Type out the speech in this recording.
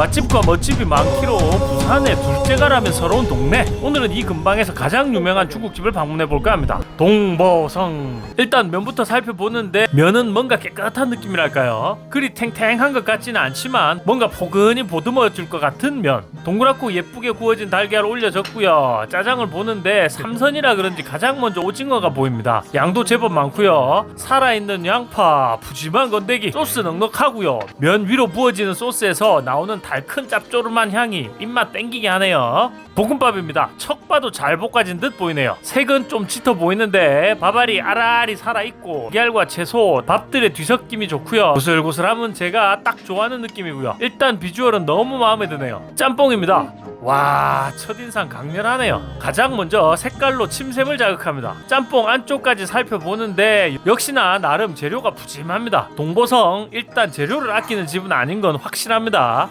맛집과 멋집이 많기로 부산의 둘째가라면 서러운 동네. 오늘은 이 근방에서 가장 유명한 중국집을 방문해 볼까 합니다. 동보성. 일단 면부터 살펴보는데 면은 뭔가 깨끗한 느낌이랄까요? 그리 탱탱한 것 같지는 않지만 뭔가 포근히 보듬어질 것 같은 면. 동그랗고 예쁘게 구워진 달걀 올려졌고요. 짜장을 보는데 삼선이라 그런지 가장 먼저 오징어가 보입니다. 양도 제법 많고요. 살아있는 양파 푸짐한 건더기 소스 넉넉하고요. 면 위로 부어지는 소스에서 나오는 달큰 짭조름한 향이 입맛 땡기게 하네요. 볶음밥입니다. 척 봐도 잘 볶아진 듯 보이네요. 색은 좀 짙어 보이는데 밥알이 아라리 살아있고 달걀과 채소 밥들의 뒤섞임이 좋고요. 구슬구슬함은 제가 딱 좋아하는 느낌이고요. 일단 비주얼은 너무 마음에 드네요. 짬뽕입니다. 와 첫인상 강렬하네요. 가장 먼저 색깔로 침샘을 자극합니다. 짬뽕 안쪽까지 살펴보는데 역시나 나름 재료가 푸짐합니다. 동보성 일단 재료를 아끼는 집은 아닌 건 확실합니다